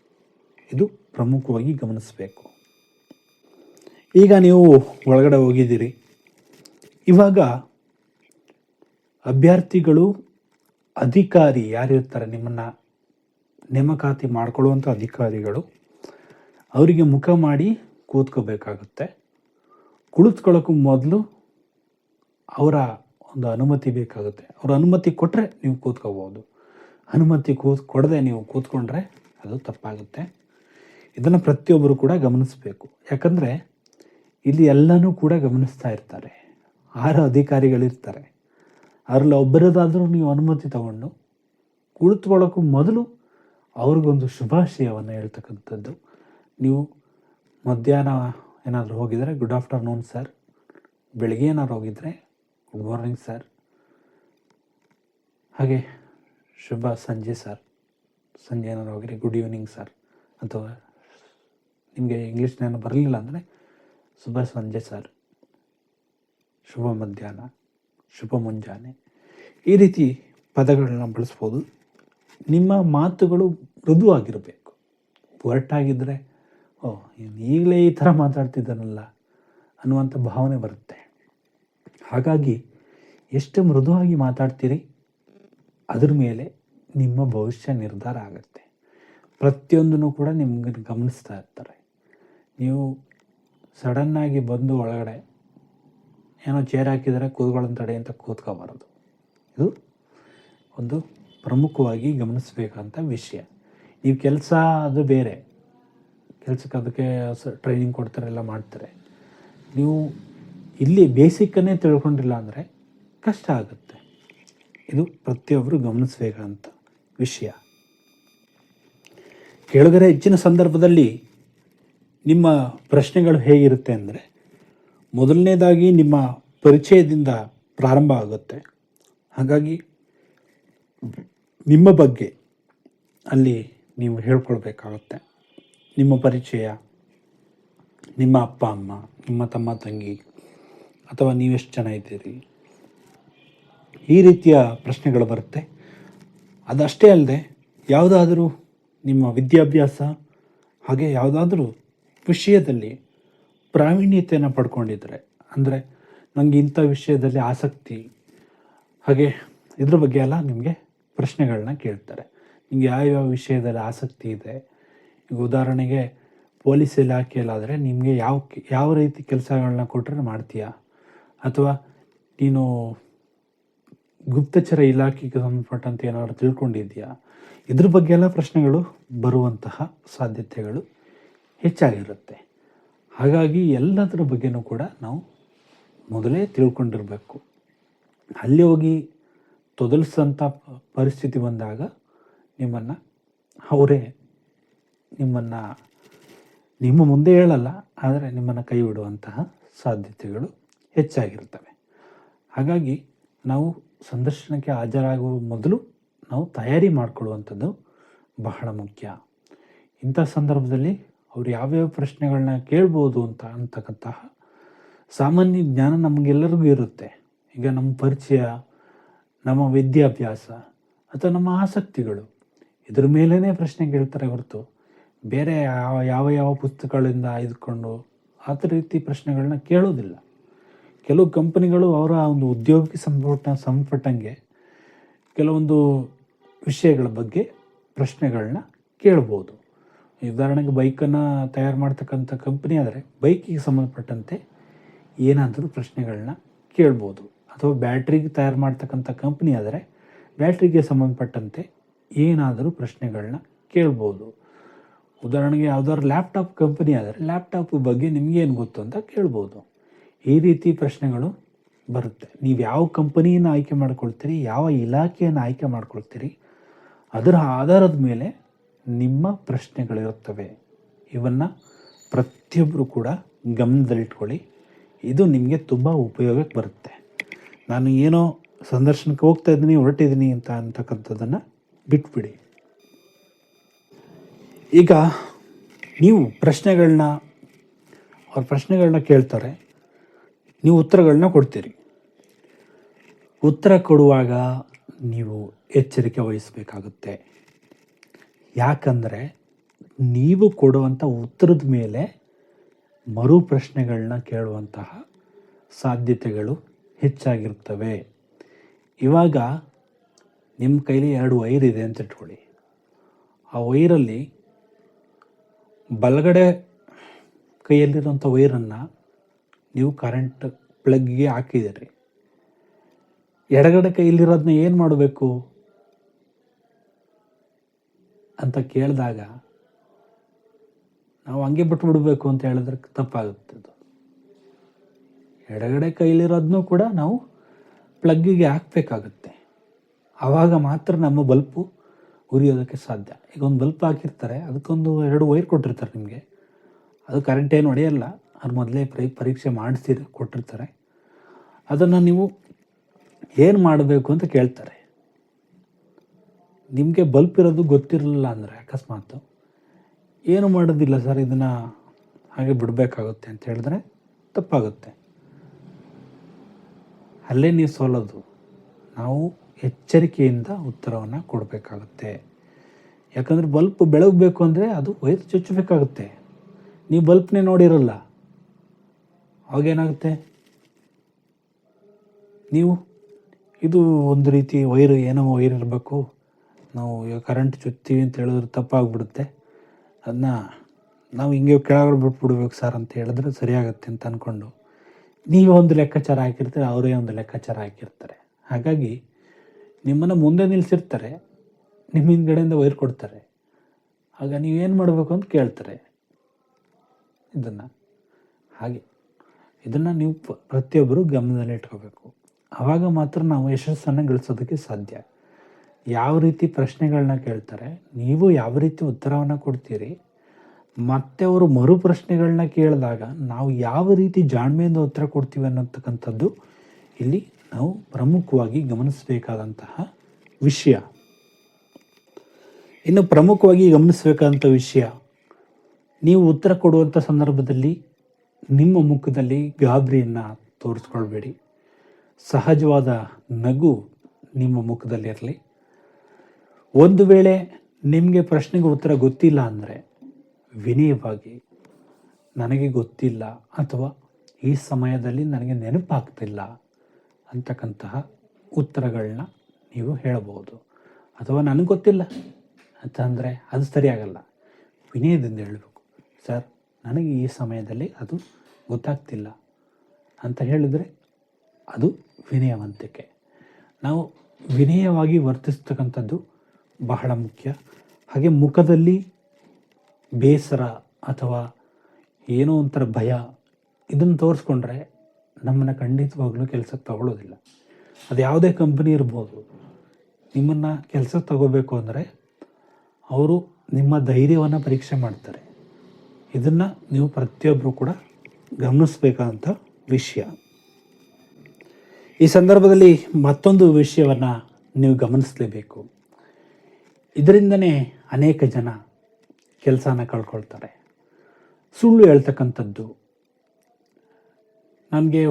ಇದು ಪ್ರಮುಖವಾಗಿ ಗಮನಿಸಬೇಕು. ಈಗ ನೀವು ಒಳಗಡೆ ಹೋಗಿದ್ದೀರಿ. ಇವಾಗ ಅಭ್ಯರ್ಥಿಗಳು, ಅಧಿಕಾರಿ ಯಾರಿರ್ತಾರೆ? ನಿಮ್ಮನ್ನು ನೇಮಕಾತಿ ಮಾಡ್ಕೊಳ್ಳುವಂಥ ಅಧಿಕಾರಿಗಳು. ಅವರಿಗೆ ಮುಖ ಮಾಡಿ ಕೂತ್ಕೋಬೇಕಾಗುತ್ತೆ. ಕುಳಿತುಕೊಳ್ಳೋಕ್ಕೂ ಮೊದಲು ಅವರ ಒಂದು ಅನುಮತಿ ಬೇಕಾಗುತ್ತೆ. ಅವರ ಅನುಮತಿ ಕೊಟ್ಟರೆ ನೀವು ಕೂತ್ಕೋಬೋದು ಅನುಮತಿ ಕೂತ್, ಕೊಡದೆ ನೀವು ಕೂತ್ಕೊಂಡ್ರೆ ಅದು ತಪ್ಪಾಗುತ್ತೆ. ಇದನ್ನು ಪ್ರತಿಯೊಬ್ಬರು ಕೂಡ ಗಮನಿಸಬೇಕು. ಯಾಕಂದರೆ ಇಲ್ಲಿ ಎಲ್ಲನೂ ಕೂಡ ಗಮನಿಸ್ತಾ ಇರ್ತಾರೆ. ಆರು ಅಧಿಕಾರಿಗಳಿರ್ತಾರೆ. ಅದರಲ್ಲಿ ಒಬ್ಬರದಾದರೂ ನೀವು ಅನುಮತಿ ತಗೊಂಡು ಕುಳಿತುಕೊಳ್ಳೋಕ್ಕೂ ಮೊದಲು ಅವ್ರಿಗೊಂದು ಶುಭಾಶಯವನ್ನು ಹೇಳ್ತಕ್ಕಂಥದ್ದು. ನೀವು ಮಧ್ಯಾಹ್ನ ಏನಾದರೂ ಹೋಗಿದರೆ ಗುಡ್ ಆಫ್ಟರ್ನೂನ್ ಸರ್ ಬೆಳಿಗ್ಗೆ ಏನಾದ್ರು ಹೋಗಿದರೆ ಗುಡ್ ಮಾರ್ನಿಂಗ್ ಸರ್ ಹಾಗೆ, ಶುಭ ಸಂಜೆ ಸರ್ ಸಂಜೆ ಏನಾದ್ರು ಹೋಗಿರಿ ಗುಡ್ ಈವ್ನಿಂಗ್ ಸರ್ ಅಥವಾ ನಿಮಗೆ ಇಂಗ್ಲೀಷ್ನೇನು ಬರಲಿಲ್ಲ ಅಂದರೆ ಶುಭ ಸಂಜೆ ಸರ್ ಶುಭ ಮಧ್ಯಾಹ್ನ, ಶುಭ ಮುಂಜಾನೆ. ಈ ರೀತಿ ಪದಗಳನ್ನ ಬಳಸ್ಬೋದು. ನಿಮ್ಮ ಮಾತುಗಳು ಮೃದುವಾಗಿರಬೇಕು. ಒರಟಾಗಿದ್ದರೆ ಓ ಈಗಲೇ ಈ ಥರ ಮಾತಾಡ್ತಿದ್ದಾನಲ್ಲ ಅನ್ನುವಂಥ ಭಾವನೆ ಬರುತ್ತೆ. ಹಾಗಾಗಿ ಎಷ್ಟು ಮೃದುವಾಗಿ ಮಾತಾಡ್ತೀರಿ, ಅದ್ರ ಮೇಲೆ ನಿಮ್ಮ ಭವಿಷ್ಯ ನಿರ್ಧಾರ ಆಗುತ್ತೆ. ಪ್ರತಿಯೊಂದನ್ನು ಕೂಡ ನಿಮ್ಗೆ ಗಮನಿಸ್ತಾ ಇರ್ತಾರೆ. ನೀವು ಸಡನ್ನಾಗಿ ಬಂದು ಒಳಗಡೆ ಏನೋ ಚೇರ್ ಹಾಕಿದರೆ ಕೂತ್ಕೊಳ್ಳೋನ್ ತಡೆ ಅಂತ ಕೂತ್ಕೋಬಾರದು. ಇದು ಒಂದು ಪ್ರಮುಖವಾಗಿ ಗಮನಿಸಬೇಕಂತ ವಿಷಯ. ನೀವು ಕೆಲಸ ಅದು ಬೇರೆ. ಕೆಲಸಕ್ಕೆ ಅದಕ್ಕೆ ಟ್ರೈನಿಂಗ್ ಕೊಡ್ತಾರೆ, ಎಲ್ಲ ಮಾಡ್ತಾರೆ. ನೀವು ಇಲ್ಲಿ ಬೇಸಿಕ್ಕನ್ನೇ ತಿಳ್ಕೊಂಡಿಲ್ಲ ಅಂದರೆ ಕಷ್ಟ ಆಗುತ್ತೆ. ಇದು ಪ್ರತಿಯೊಬ್ಬರು ಗಮನಿಸಬೇಕಂತ ವಿಷಯ. ಕೇಳಿದರೆ ಹೆಚ್ಚಿನ ಸಂದರ್ಭದಲ್ಲಿ ನಿಮ್ಮ ಪ್ರಶ್ನೆಗಳು ಹೇಗಿರುತ್ತೆ ಅಂದರೆ ಮೊದಲನೇದಾಗಿ ನಿಮ್ಮ ಪರಿಚಯದಿಂದ ಪ್ರಾರಂಭ ಆಗುತ್ತೆ. ಹಾಗಾಗಿ ನಿಮ್ಮ ಬಗ್ಗೆ ಅಲ್ಲಿ ನೀವು ಹೇಳ್ಕೊಳ್ಬೇಕಾಗುತ್ತೆ. ನಿಮ್ಮ ಪರಿಚಯ, ನಿಮ್ಮ ಅಪ್ಪ, ಅಮ್ಮ, ನಿಮ್ಮ ತಮ್ಮ, ತಂಗಿ, ಅಥವಾ ನೀವೆಷ್ಟು ಜನ ಇದ್ದೀರಿ? ಈ ರೀತಿಯ ಪ್ರಶ್ನೆಗಳು ಬರುತ್ತೆ. ಅದಷ್ಟೇ ಅಲ್ಲದೆ, ಯಾವುದಾದರೂ ನಿಮ್ಮ ವಿದ್ಯಾಭ್ಯಾಸ ಹಾಗೆ ಯಾವುದಾದ್ರೂ ವಿಷಯದಲ್ಲಿ ಪ್ರಾವೀಣ್ಯತೆಯನ್ನು ಪಡ್ಕೊಂಡಿದ್ದಾರೆ ಅಂದರೆ ನನಗೆ ಇಂಥ ವಿಷಯದಲ್ಲಿ ಆಸಕ್ತಿ, ಹಾಗೆ ಇದ್ರ ಬಗ್ಗೆ ಎಲ್ಲ ನಿಮಗೆ ಪ್ರಶ್ನೆಗಳನ್ನ ಕೇಳ್ತಾರೆ. ನಿಮಗೆ ಯಾವ್ಯಾವ ವಿಷಯದಲ್ಲಿ ಆಸಕ್ತಿ ಇದೆ? ಈಗ ಉದಾಹರಣೆಗೆ ಪೊಲೀಸ್ ಇಲಾಖೆಯಲ್ಲಾದರೆ ನಿಮಗೆ ಯಾವ ಯಾವ ರೀತಿ ಕೆಲಸಗಳನ್ನ ಕೊಟ್ಟರೆ ಮಾಡ್ತೀಯಾ? ಅಥವಾ ನೀನು ಗುಪ್ತಚರ ಇಲಾಖೆಗೆ ಸಂಬಂಧಪಟ್ಟಂತೆ ಏನಾದರೂ ತಿಳ್ಕೊಂಡಿದ್ಯಾ ಇದ್ರ ಬಗ್ಗೆ ಎಲ್ಲ ಪ್ರಶ್ನೆಗಳು ಬರುವಂತಹ ಸಾಧ್ಯತೆಗಳು. ಹೆಚ್ಚಾಗಿರುತ್ತೆ. ಹಾಗಾಗಿ ಎಲ್ಲದರ ಬಗ್ಗೆನೂ ಕೂಡ ನಾವು ಮೊದಲೇ ತಿಳ್ಕೊಂಡಿರಬೇಕು. ಅಲ್ಲಿ ಹೋಗಿ ತೊದಲಿಸಂಥ ಪರಿಸ್ಥಿತಿ ಬಂದಾಗ ನಿಮ್ಮನ್ನು, ಅವರೇ ನಿಮ್ಮನ್ನು, ನಿಮ್ಮ ಮುಂದೆ ಹೇಳಲ್ಲ, ಆದರೆ ನಿಮ್ಮನ್ನು ಕೈ ಬಿಡುವಂತಹ ಸಾಧ್ಯತೆಗಳು ಹೆಚ್ಚಾಗಿರ್ತವೆ. ಹಾಗಾಗಿ ನಾವು ಸಂದರ್ಶನಕ್ಕೆ ಹಾಜರಾಗುವ ಮೊದಲು ನಾವು ತಯಾರಿ ಮಾಡಿಕೊಳ್ಳುವಂಥದ್ದು ಬಹಳ ಮುಖ್ಯ. ಇಂಥ ಸಂದರ್ಭದಲ್ಲಿ ಅವರು ಯಾವ್ಯಾವ ಪ್ರಶ್ನೆಗಳನ್ನ ಕೇಳ್ಬೋದು ಅಂತ ಅಂತಕ್ಕಂತಹ ಸಾಮಾನ್ಯ ಜ್ಞಾನ ನಮಗೆಲ್ಲರಿಗೂ ಇರುತ್ತೆ. ಈಗ ನಮ್ಮ ಪರಿಚಯ, ನಮ್ಮ ವಿದ್ಯಾಭ್ಯಾಸ ಅಥವಾ ನಮ್ಮ ಆಸಕ್ತಿಗಳು, ಇದ್ರ ಮೇಲೇ ಪ್ರಶ್ನೆ ಕೇಳ್ತಾರೆ ಹೊರತು ಬೇರೆ ಯಾವ ಯಾವ ಯಾವ ಪುಸ್ತಕಗಳಿಂದ ಆಯ್ದುಕೊಂಡು ಆ ರೀತಿ ಪ್ರಶ್ನೆಗಳನ್ನ ಕೇಳೋದಿಲ್ಲ. ಕೆಲವು ಕಂಪನಿಗಳು ಅವರ ಒಂದು ಉದ್ಯೋಗಕ್ಕೆ ಸಂಬಂಧಪಟ್ಟ ಸಂಪಟ್ಟಂಗೆ ಕೆಲವೊಂದು ವಿಷಯಗಳ ಬಗ್ಗೆ ಪ್ರಶ್ನೆಗಳನ್ನ ಕೇಳ್ಬೋದು. ಉದಾಹರಣೆಗೆ ಬೈಕನ್ನು ತಯಾರು ಮಾಡ್ತಕ್ಕಂಥ ಕಂಪ್ನಿ ಆದರೆ ಬೈಕಿಗೆ ಸಂಬಂಧಪಟ್ಟಂತೆ ಏನಾದರೂ ಪ್ರಶ್ನೆಗಳನ್ನ ಕೇಳ್ಬೋದು. ಅಥವಾ ಬ್ಯಾಟ್ರಿಗೆ ತಯಾರು ಮಾಡ್ತಕ್ಕಂಥ ಕಂಪ್ನಿ ಆದರೆ ಬ್ಯಾಟ್ರಿಗೆ ಸಂಬಂಧಪಟ್ಟಂತೆ ಏನಾದರೂ ಪ್ರಶ್ನೆಗಳನ್ನ ಕೇಳ್ಬೋದು. ಉದಾಹರಣೆಗೆ ಯಾವುದಾದ್ರು ಲ್ಯಾಪ್ಟಾಪ್ ಕಂಪನಿ ಆದರೆ ಲ್ಯಾಪ್ಟಾಪ್ ಬಗ್ಗೆ ನಿಮಗೇನು ಗೊತ್ತು ಅಂತ ಕೇಳ್ಬೋದು. ಈ ರೀತಿ ಪ್ರಶ್ನೆಗಳು ಬರುತ್ತೆ. ನೀವು ಯಾವ ಕಂಪನಿಯನ್ನು ಆಯ್ಕೆ ಮಾಡ್ಕೊಳ್ತೀರಿ, ಯಾವ ಇಲಾಖೆಯನ್ನು ಆಯ್ಕೆ ಮಾಡ್ಕೊಳ್ತೀರಿ, ಅದರ ಆಧಾರದ ಮೇಲೆ ನಿಮ್ಮ ಪ್ರಶ್ನೆಗಳಿರುತ್ತವೆ. ಇವನ್ನು ಪ್ರತಿಯೊಬ್ಬರು ಕೂಡ ಗಮನದಲ್ಲಿಟ್ಕೊಳ್ಳಿ. ಇದು ನಿಮಗೆ ತುಂಬ ಉಪಯೋಗಕ್ಕೆ ಬರುತ್ತೆ. ನಾನು ಏನೋ ಸಂದರ್ಶನಕ್ಕೆ ಹೋಗ್ತಾ ಇದ್ದೀನಿ, ಹೊರಟಿದ್ದೀನಿ ಅಂತ ಅಂತಕ್ಕಂಥದ್ದನ್ನು ಬಿಟ್ಬಿಡಿ. ಈಗ ನೀವು ಪ್ರಶ್ನೆಗಳನ್ನ ಅವ್ರ ಪ್ರಶ್ನೆಗಳನ್ನ ಕೇಳ್ತಾರೆ. ನೀವು ಉತ್ತರಗಳನ್ನ ಕೊಡ್ತೀರಿ. ಉತ್ತರ ಕೊಡುವಾಗ ನೀವು ಎಚ್ಚರಿಕೆ ವಹಿಸಬೇಕಾಗುತ್ತೆ. ಯಾಕಂದರೆ ನೀವು ಕೊಡುವಂಥ ಉತ್ತರದ ಮೇಲೆ ಮರು ಪ್ರಶ್ನೆಗಳನ್ನ ಕೇಳುವಂತಹ ಸಾಧ್ಯತೆಗಳು ಹೆಚ್ಚಾಗಿರ್ತವೆ ಇವಾಗ ನಿಮ್ಮ ಕೈಲಿ ಎರಡು ವೈರ್ ಇದೆ ಅಂತ ಇಟ್ಕೊಳ್ಳಿ. ಆ ವೈರಲ್ಲಿ ಬಲಗಡೆ ಕೈಯಲ್ಲಿರುವಂಥ ವೈರನ್ನು ನೀವು ಕರೆಂಟ್ ಪ್ಲಗ್ಗೆ ಹಾಕಿದಿರಿ ಎಡಗಡೆ ಕೈಯಲ್ಲಿರೋದನ್ನ ಏನು ಮಾಡಬೇಕು? ಅಂತ ಕೇಳಿದಾಗ ನಾವು ಹಂಗೆ ಬಿಟ್ಬಿಡ್ಬೇಕು ಅಂತ ಹೇಳಿದ್ರೆ ತಪ್ಪಾಗುತ್ತೆ ಅದು. ಎಡಗಡೆ ಕೈಲಿರೋದನ್ನು ಕೂಡ ನಾವು ಪ್ಲಗ್ಗಿಗೆ ಹಾಕಬೇಕಾಗುತ್ತೆ. ಆವಾಗ ಮಾತ್ರ ನಮ್ಮ ಬಲ್ಪು ಉರಿಯೋದಕ್ಕೆ ಸಾಧ್ಯ. ಈಗ ಒಂದು ಬಲ್ಪ್ ಹಾಕಿರ್ತಾರೆ, ಅದಕ್ಕೊಂದು ಎರಡು ವೈರ್ ಕೊಟ್ಟಿರ್ತಾರೆ ನಿಮಗೆ. ಅದು ಕರೆಂಟ್ ಏನು ಹೊಡೆಯಲ್ಲ ಅದು ಮೊದಲೇ ಪರಿ, ಪರೀಕ್ಷೆ ಮಾಡಿಸಿ ಕೊಟ್ಟಿರ್ತಾರೆ. ಅದನ್ನು ನೀವು ಏನು ಮಾಡಬೇಕು ಅಂತ ಕೇಳ್ತಾರೆ. ನಿಮಗೆ ಬಲ್ಪ್ ಇರೋದು ಗೊತ್ತಿರಲಿಲ್ಲ ಅಂದರೆ ಅಕಸ್ಮಾತ್. ಏನು ಮಾಡೋದಿಲ್ಲ ಸರ್, ಇದನ್ನು ಹಾಗೆ ಬಿಡಬೇಕಾಗುತ್ತೆ ಅಂತ ಹೇಳಿದ್ರೆ ತಪ್ಪಾಗುತ್ತೆ. ಅಲ್ಲೇ ನೀವು ಸೋಲೋದು. ನಾವು ಎಚ್ಚರಿಕೆಯಿಂದ ಉತ್ತರವನ್ನು ಕೊಡಬೇಕಾಗುತ್ತೆ. ಯಾಕಂದರೆ ಬಲ್ಪ್ ಬೆಳಗಬೇಕು ಅಂದರೆ ಅದು ವೈರ್ ಚುಚ್ಚಬೇಕಾಗುತ್ತೆ. ನೀವು ಬಲ್ಪ್ನೇ ನೋಡಿರಲ್ಲ, ಅವಾಗೇನಾಗುತ್ತೆ? ನೀವು, ಇದು ಒಂದು ರೀತಿ ವೈರ್ ಏನೋ ವೈರ್ ಇರಬೇಕು. ನಾವು ಈಗ ಕರೆಂಟ್ ಚುತ್ತೀವಿ ಅಂತ ಹೇಳಿದ್ರೆ ತಪ್ಪಾಗ್ಬಿಡುತ್ತೆ. ಅದನ್ನ ನಾವು ಹಿಂಗೆ ಕೆಳಗಡೆ ಬಿಟ್ಬಿಡ್ಬೇಕು ಸರ್ ಅಂತ ಹೇಳಿದ್ರೆ ಸರಿಯಾಗತ್ತೆ ಅಂತ ಅಂದ್ಕೊಂಡು ನೀವು ಒಂದು ಲೆಕ್ಕಾಚಾರ ಹಾಕಿರ್ತೀರಿ, ಅವರೇ ಒಂದು ಲೆಕ್ಕಾಚಾರ ಹಾಕಿರ್ತಾರೆ. ಹಾಗಾಗಿ ನಿಮ್ಮನ್ನು ಮುಂದೆ ನಿಲ್ಲಿಸಿರ್ತಾರೆ ನಿಮ್ಮ ಹಿಂದ್ಗಡೆಯಿಂದ ವೈರ್ ಕೊಡ್ತಾರೆ. ಆಗ ನೀವೇನು ಮಾಡಬೇಕು ಅಂತ ಕೇಳ್ತಾರೆ. ಇದನ್ನು. ಹಾಗೆ. ಇದನ್ನು ನೀವು ಪ್ರತಿಯೊಬ್ಬರು ಗಮನದಲ್ಲಿ ಇಟ್ಕೋಬೇಕು ಆವಾಗ ಮಾತ್ರ ನಾವು ಯಶಸ್ಸನ್ನು ಗಳಿಸೋದಕ್ಕೆ ಸಾಧ್ಯ. ಯಾವ ರೀತಿ ಪ್ರಶ್ನೆಗಳನ್ನ ಕೇಳ್ತಾರೆ, ನೀವು ಯಾವ ರೀತಿ ಉತ್ತರವನ್ನು ಕೊಡ್ತೀರಿ, ಮತ್ತೆ ಅವರು ಮರು ಪ್ರಶ್ನೆಗಳನ್ನ ಕೇಳಿದಾಗ ನಾವು ಯಾವ ರೀತಿ ಜಾಣ್ಮೆಯಿಂದ ಉತ್ತರ ಕೊಡ್ತೀವಿ ಅನ್ನತಕ್ಕಂಥದ್ದು ಇಲ್ಲಿ ನಾವು ಪ್ರಮುಖವಾಗಿ ಗಮನಿಸಬೇಕಾದಂತಹ ವಿಷಯ. ಇನ್ನು ಪ್ರಮುಖವಾಗಿ ಗಮನಿಸಬೇಕಾದಂಥ ವಿಷಯ, ನೀವು ಉತ್ತರ ಕೊಡುವಂಥ ಸಂದರ್ಭದಲ್ಲಿ ನಿಮ್ಮ ಮುಖದಲ್ಲಿ ಗಾಬರಿಯನ್ನು ತೋರಿಸ್ಕೊಳ್ಬೇಡಿ. ಸಹಜವಾದ ನಗು ನಿಮ್ಮ ಮುಖದಲ್ಲಿರಲಿ. ಒಂದು ವೇಳೆ ನಿಮಗೆ ಪ್ರಶ್ನೆಗೆ ಉತ್ತರ ಗೊತ್ತಿಲ್ಲ ಅಂದರೆ ವಿನಯವಾಗಿ ನನಗೆ ಗೊತ್ತಿಲ್ಲ ಅಥವಾ ಈ ಸಮಯದಲ್ಲಿ ನನಗೆ ನೆನಪಾಗ್ತಿಲ್ಲ ಅಂತಕ್ಕಂತಹ ಉತ್ತರಗಳನ್ನ ನೀವು ಹೇಳಬಹುದು ಅಥವಾ ನನಗೆ ಗೊತ್ತಿಲ್ಲ ಅಂತಂದರೆ ಅದು ಸರಿಯಾಗಲ್ಲ. ವಿನಯದಿಂದ ಹೇಳಬೇಕು. ಸರ್, ನನಗೆ ಈ ಸಮಯದಲ್ಲಿ ಅದು ಗೊತ್ತಾಗ್ತಿಲ್ಲ ಅಂತ ಹೇಳಿದರೆ ಅದು ವಿನಯವಂತಿಕೆ. ನಾವು ವಿನಯವಾಗಿ ವರ್ತಿಸ್ತಕ್ಕಂಥದ್ದು ಬಹಳ ಮುಖ್ಯ. ಹಾಗೆ ಮುಖದಲ್ಲಿ ಬೇಸರ ಅಥವಾ ಏನೋ ಒಂಥರ ಭಯ ಇದನ್ನು ತೋರಿಸ್ಕೊಂಡ್ರೆ ನಮ್ಮನ್ನು ಖಂಡಿತವಾಗ್ಲೂ ಕೆಲಸಕ್ಕೆ ತಗೊಳ್ಳೋದಿಲ್ಲ. ಅದು ಯಾವುದೇ ಕಂಪ್ನಿ ಇರ್ಬೋದು. ನಿಮ್ಮನ್ನು ಕೆಲಸಕ್ಕೆ ತಗೋಬೇಕು ಅಂದರೆ ಅವರು ನಿಮ್ಮ ಧೈರ್ಯವನ್ನು ಪರೀಕ್ಷೆ ಮಾಡ್ತಾರೆ. ಇದನ್ನು ನೀವು ಪ್ರತಿಯೊಬ್ಬರು ಕೂಡ ಗಮನಿಸಬೇಕಾದಂಥ ವಿಷಯ. ಈ ಸಂದರ್ಭದಲ್ಲಿ ಮತ್ತೊಂದು ವಿಷಯವನ್ನು ನೀವು ಗಮನಿಸಲೇಬೇಕು. ಇದರಿಂದನೇ ಅನೇಕ ಜನ ಕೆಲಸನ ಕಳ್ಕೊಳ್ತಾರೆ. ಸುಳ್ಳು ಹೇಳ್ತಕ್ಕಂಥದ್ದು. ನನಗೆ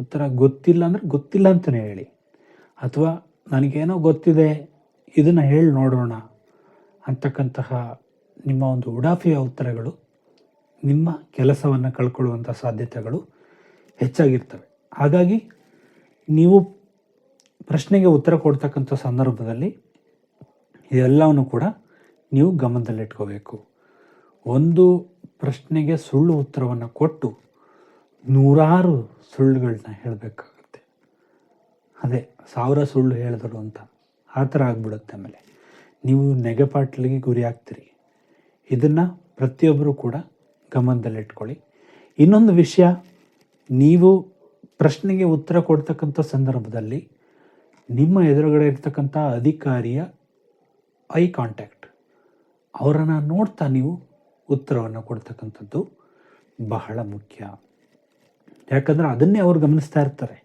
ಉತ್ತರ ಗೊತ್ತಿಲ್ಲ ಅಂದರೆ ಗೊತ್ತಿಲ್ಲ ಅಂತಲೇ ಹೇಳಿ. ಅಥವಾ ನನಗೇನೋ ಗೊತ್ತಿದೆ, ಇದನ್ನು ಹೇಳಿ ನೋಡೋಣ ಅಂತಕ್ಕಂತಹ ನಿಮ್ಮ ಒಂದು ಉಡಾಫಿಯ ಉತ್ತರಗಳು, ನಿಮ್ಮ ಕೆಲಸವನ್ನು ಕಳ್ಕೊಳ್ಳುವಂಥ ಸಾಧ್ಯತೆಗಳು ಹೆಚ್ಚಾಗಿರ್ತವೆ. ಹಾಗಾಗಿ ನೀವು ಪ್ರಶ್ನೆಗೆ ಉತ್ತರ ಕೊಡ್ತಕ್ಕಂಥ ಸಂದರ್ಭದಲ್ಲಿ ಇದೆಲ್ಲವನ್ನು ಕೂಡ ನೀವು ಗಮನದಲ್ಲಿಟ್ಕೋಬೇಕು. ಒಂದು ಪ್ರಶ್ನೆಗೆ ಸುಳ್ಳು ಉತ್ತರವನ್ನು ಕೊಟ್ಟು ನೂರಾರು ಸುಳ್ಳುಗಳನ್ನ ಹೇಳಬೇಕಾಗುತ್ತೆ. ಅದೇ, ಸಾವಿರ ಸುಳ್ಳು ಹೇಳಿದ್ರು ಅಂತ. ಆ ಥರ ಆಗ್ಬಿಡುತ್ತೆ ಆಮೇಲೆ. ನೀವು ನೆಗೆಪಾಟ್ಲಿಗೆ ಗುರಿ ಆಗ್ತೀರಿ. ಇದನ್ನು ಪ್ರತಿಯೊಬ್ಬರು ಕೂಡ ಗಮನದಲ್ಲಿಟ್ಕೊಳ್ಳಿ. ಇನ್ನೊಂದು ವಿಷಯ, ನೀವು ಪ್ರಶ್ನೆಗೆ ಉತ್ತರ ಕೊಡ್ತಕ್ಕಂಥ ಸಂದರ್ಭದಲ್ಲಿ ನಿಮ್ಮ ಎದುರುಗಡೆ ಇರ್ತಕ್ಕಂಥ ಅಧಿಕಾರಿಯ ಐ ಕಾಂಟ್ಯಾಕ್ಟ್ ಅವರನ್ನು ನೋಡ್ತಾ ನೀವು ಉತ್ತರವನ್ನು ಕೊಡ್ತಕ್ಕಂಥದ್ದು ಬಹಳ ಮುಖ್ಯ. ಯಾಕಂದರೆ ಅದನ್ನೇ ಅವ್ರು ಗಮನಿಸ್ತಾ ಇರ್ತಾರೆ.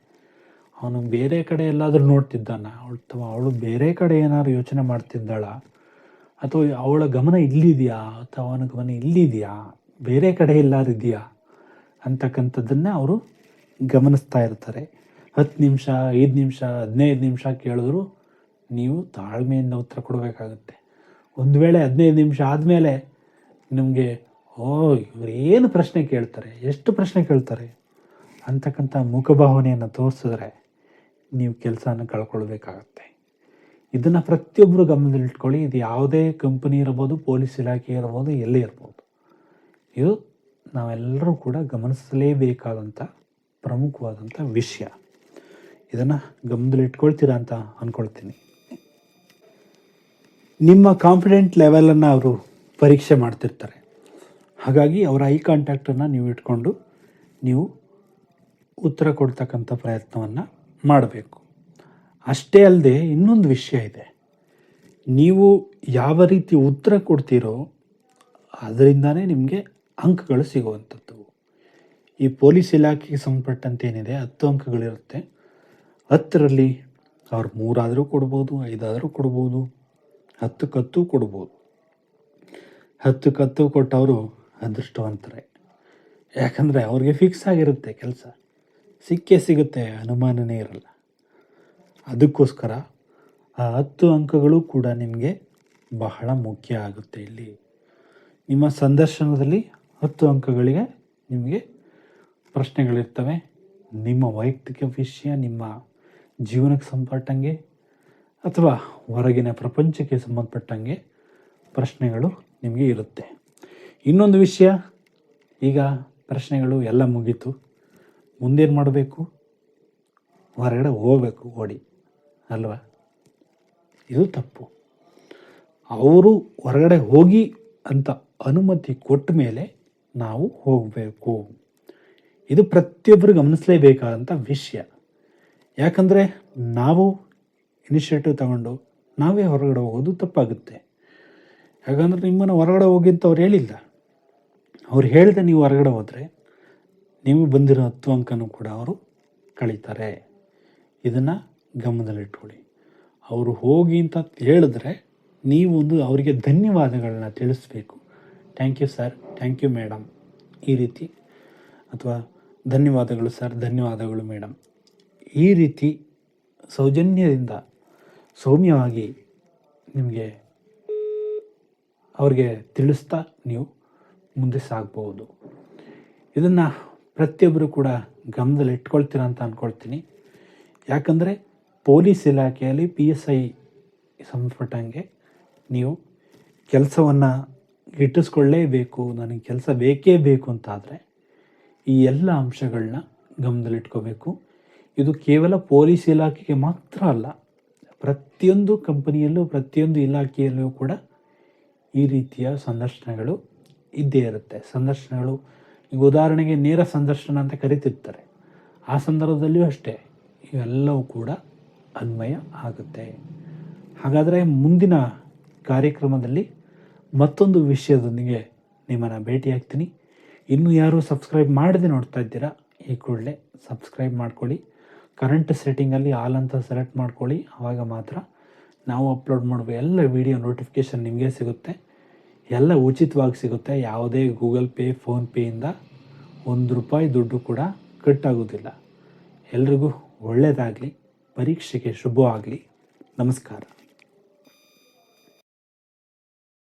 ಅವನು ಬೇರೆ ಕಡೆ ಎಲ್ಲಾದರೂ ನೋಡ್ತಿದ್ದಾನ ಅಥವಾ ಅವಳು ಬೇರೆ ಕಡೆ ಏನಾದ್ರು ಯೋಚನೆ ಮಾಡ್ತಿದ್ದಾಳ, ಅಥವಾ ಅವಳ ಗಮನ ಇಲ್ಲಿದೆಯಾ, ಅಥವಾ ಅವನ ಗಮನ ಇಲ್ಲಿದೆಯಾ, ಬೇರೆ ಕಡೆ ಎಲ್ಲಾರು ಇದೆಯಾ ಅಂತಕ್ಕಂಥದ್ದನ್ನೇ ಅವರು ಗಮನಿಸ್ತಾ ಇರ್ತಾರೆ. ಹತ್ತು ನಿಮಿಷ, ಐದು ನಿಮಿಷ, ಹದಿನೈದು ನಿಮಿಷ ಕೇಳಿದ್ರು ನೀವು ತಾಳ್ಮೆಯಿಂದ ಉತ್ತರ ಕೊಡಬೇಕಾಗುತ್ತೆ. ಒಂದು ವೇಳೆ ಹದಿನೈದು ನಿಮಿಷ ಆದಮೇಲೆ ನಿಮಗೆ, ಓ, ಇವ್ರು ಏನು ಪ್ರಶ್ನೆ ಕೇಳ್ತಾರೆ, ಎಷ್ಟು ಪ್ರಶ್ನೆ ಕೇಳ್ತಾರೆ ಅಂತಕ್ಕಂಥ ಮುಖಭಾವನೆಯನ್ನು ತೋರಿಸಿದ್ರೆ ನೀವು ಕೆಲಸನ ಕಳ್ಕೊಳ್ಬೇಕಾಗತ್ತೆ. ಇದನ್ನು ಪ್ರತಿಯೊಬ್ಬರು ಗಮನದಲ್ಲಿಟ್ಕೊಳ್ಳಿ ಇದು ಯಾವುದೇ ಕಂಪನಿ ಇರ್ಬೋದು, ಪೊಲೀಸ್ ಇಲಾಖೆ ಇರ್ಬೋದು, ಎಲ್ಲೇ ಇರ್ಬೋದು. ಇದು ನಾವೆಲ್ಲರೂ ಕೂಡ ಗಮನಿಸಲೇಬೇಕಾದಂಥ ಪ್ರಮುಖವಾದಂಥ ವಿಷಯ. ಇದನ್ನು ಗಮನದಲ್ಲಿಟ್ಕೊಳ್ತೀರಾ ಅಂತ ಅಂದ್ಕೊಳ್ತೀನಿ ನಿಮ್ಮ ಕಾನ್ಫಿಡೆಂಟ್ ಲೆವೆಲನ್ನು ಅವರು ಪರೀಕ್ಷೆ ಮಾಡ್ತಿರ್ತಾರೆ. ಹಾಗಾಗಿ ಅವರ ಐ ಕಾಂಟ್ಯಾಕ್ಟನ್ನು ನೀವು ಇಟ್ಕೊಂಡು ನೀವು ಉತ್ತರ ಕೊಡ್ತಕ್ಕಂಥ ಪ್ರಯತ್ನವನ್ನು ಮಾಡಬೇಕು. ಅಷ್ಟೇ ಅಲ್ಲದೆ ಇನ್ನೊಂದು ವಿಷಯ ಇದೆ. ನೀವು ಯಾವ ರೀತಿ ಉತ್ತರ ಕೊಡ್ತೀರೋ ಅದರಿಂದನೇ ನಿಮಗೆ ಅಂಕಗಳು ಸಿಗುವಂಥದ್ದು. ಈ ಪೊಲೀಸ್ ಇಲಾಖೆಗೆ ಸಂಬಂಧಪಟ್ಟಂತೆ ಏನಿದೆ, ಹತ್ತು ಅಂಕಗಳಿರುತ್ತೆ. ಹತ್ತರಲ್ಲಿ ಅವ್ರು ಮೂರಾದರೂ ಕೊಡ್ಬೋದು, ಐದಾದರೂ ಕೊಡ್ಬೋದು. ಹತ್ತು ಕತ್ತು ಕೊಡ್ಬೋದು. ಹತ್ತು ಕತ್ತು ಕೊಟ್ಟವರು ಅದೃಷ್ಟವಂತರೇ. ಯಾಕಂದರೆ ಅವ್ರಿಗೆ ಫಿಕ್ಸ್ ಆಗಿರುತ್ತೆ ಕೆಲಸ. ಸಿಕ್ಕೇ ಸಿಗುತ್ತೆ, ಅನುಮಾನನೇ ಇರಲ್ಲ. ಅದಕ್ಕೋಸ್ಕರ ಆ ಹತ್ತು ಅಂಕಗಳು ಕೂಡ ನಿಮಗೆ ಬಹಳ ಮುಖ್ಯ ಆಗುತ್ತೆ ಇಲ್ಲಿ. ನಿಮ್ಮ ಸಂದರ್ಶನದಲ್ಲಿ ಹತ್ತು ಅಂಕಗಳಿಗೆ ನಿಮಗೆ ಪ್ರಶ್ನೆಗಳಿರ್ತವೆ. ನಿಮ್ಮ ವೈಯಕ್ತಿಕ ವಿಷಯ, ನಿಮ್ಮ ಜೀವನಕ್ಕೆ ಸಂಬಂಧಪಟ್ಟಂಗೆ ಅಥವಾ ಹೊರಗಿನ ಪ್ರಪಂಚಕ್ಕೆ ಸಂಬಂಧಪಟ್ಟಂಗೆ ಪ್ರಶ್ನೆಗಳು ನಿಮಗೆ ಇರುತ್ತೆ. ಇನ್ನೊಂದು ವಿಷಯ, ಈಗ ಪ್ರಶ್ನೆಗಳು ಎಲ್ಲ ಮುಗೀತು. ಮುಂದೇನು ಮಾಡಬೇಕು? ಹೊರಗಡೆ ಹೋಗಬೇಕು, ಓಡಿ. ಅಲ್ವಾ? ಇದು ತಪ್ಪು. ಅವರು ಹೊರಗಡೆ ಹೋಗಿ ಅಂತ ಅನುಮತಿ ಕೊಟ್ಟ ಮೇಲೆ ನಾವು ಹೋಗಬೇಕು. ಇದು ಪ್ರತಿಯೊಬ್ಬರು ಗಮನಿಸಲೇಬೇಕಾದಂಥ ವಿಷಯ. ಯಾಕಂದರೆ ನಾವು ಇನಿಷಿಯೇಟಿವ್ ತಗೊಂಡು ನಾವೇ ಹೊರಗಡೆ ಹೋಗೋದು ತಪ್ಪಾಗುತ್ತೆ. ಯಾಕಂದರೆ ನಿಮ್ಮನ್ನು ಹೊರಗಡೆ ಹೋಗಿ ಅಂತ ಅವ್ರು ಹೇಳಿಲ್ಲ. ಅವ್ರು ಹೇಳಿದೆ ನೀವು ಹೊರಗಡೆ ಹೋದರೆ ನಿಮಗೆ ಬಂದಿರೋ ಹತ್ತು ಅಂಕನೂ ಕೂಡ ಅವರು ಕಳೀತಾರೆ. ಇದನ್ನು ಗಮನದಲ್ಲಿಟ್ಕೊಳ್ಳಿ. ಅವರು ಹೋಗಿ ಅಂತ ಹೇಳಿದ್ರೆ ನೀವು ಒಂದು ಅವರಿಗೆ ಧನ್ಯವಾದಗಳನ್ನ ತಿಳಿಸ್ಬೇಕು. Thank you sir thank you madam ಈ ರೀತಿ ಅಥವಾ ಧನ್ಯವಾದಗಳು ಸರ್ ಧನ್ಯವಾದಗಳು ಮೇಡಮ್ ಈ ರೀತಿ ಸೌಜನ್ಯದಿಂದ ಸೌಮ್ಯವಾಗಿ ನಿಮಗೆ ಅವ್ರಿಗೆ ತಿಳಿಸ್ತಾ ನೀವು ಮುಂದೆ ಸಾಗ್ಬೋದು. ಇದನ್ನು ಪ್ರತಿಯೊಬ್ಬರು ಕೂಡ ಗಮನದಲ್ಲಿ ಇಟ್ಕೊಳ್ತೀರ ಅಂತ ಅಂದ್ಕೊಳ್ತೀನಿ ಯಾಕಂದರೆ ಪೊಲೀಸ್ ಇಲಾಖೆಯಲ್ಲಿ ಪಿ ಎಸ್ ಐ ಸಂಬಂಧಪಟ್ಟಂಗೆ ನೀವು ಕೆಲಸವನ್ನು ಗಿಟ್ಟಿಸ್ಕೊಳ್ಳೇಬೇಕು ನನಗೆ ಕೆಲಸ ಬೇಕೇ ಬೇಕು ಅಂತಾದರೆ ಈ ಎಲ್ಲ ಅಂಶಗಳನ್ನ ಗಮನದಲ್ಲಿಟ್ಕೋಬೇಕು. ಇದು ಕೇವಲ ಪೊಲೀಸ್ ಇಲಾಖೆಗೆ ಮಾತ್ರ ಅಲ್ಲ ಪ್ರತಿಯೊಂದು ಕಂಪನಿಯಲ್ಲೂ, ಪ್ರತಿಯೊಂದು ಇಲಾಖೆಯಲ್ಲೂ ಕೂಡ ಈ ರೀತಿಯ ಸಂದರ್ಶನಗಳು ಇದ್ದೇ ಇರುತ್ತೆ. ಸಂದರ್ಶನಗಳು, ಈಗ ಉದಾಹರಣೆಗೆ ನೇರ ಸಂದರ್ಶನ ಅಂತ ಕರಿತಿರ್ತಾರೆ. ಆ ಸಂದರ್ಭದಲ್ಲಿಯೂ ಅಷ್ಟೇ, ಇವೆಲ್ಲವೂ ಕೂಡ ಅನ್ವಯ ಆಗುತ್ತೆ. ಹಾಗಾದರೆ ಮುಂದಿನ ಕಾರ್ಯಕ್ರಮದಲ್ಲಿ ಮತ್ತೊಂದು ವಿಷಯದೊಂದಿಗೆ ನಿಮ್ಮನ್ನು ಭೇಟಿಯಾಗ್ತೀನಿ. ಇನ್ನೂ ಯಾರು ಸಬ್ಸ್ಕ್ರೈಬ್ ಮಾಡದೆ ನೋಡ್ತಾ ಇದ್ದೀರಾ, ಈ ಕೂಡಲೇ ಸಬ್ಸ್ಕ್ರೈಬ್ ಮಾಡ್ಕೊಳ್ಳಿ. ಕರೆಂಟ್ ಸೆಟ್ಟಿಂಗಲ್ಲಿ ಆಲ್ ಅಂತ ಸೆಲೆಕ್ಟ್ ಮಾಡ್ಕೊಳ್ಳಿ ಆವಾಗ ಮಾತ್ರ ನಾವು ಅಪ್ಲೋಡ್ ಮಾಡುವ ಎಲ್ಲ ವಿಡಿಯೋ ನೋಟಿಫಿಕೇಷನ್ ನಿಮಗೆ ಸಿಗುತ್ತೆ. ಎಲ್ಲ ಉಚಿತವಾಗಿ ಸಿಗುತ್ತೆ. ಯಾವುದೇ ಗೂಗಲ್ ಪೇ ಫೋನ್ಪೇಯಿಂದ ಒಂದು ರೂಪಾಯಿ ದುಡ್ಡು ಕೂಡ ಕಟ್ಟಾಗೋದಿಲ್ಲ ಎಲ್ರಿಗೂ ಒಳ್ಳೆಯದಾಗಲಿ ಪರೀಕ್ಷೆಗೆ ಶುಭವಾಗಲಿ. ನಮಸ್ಕಾರ.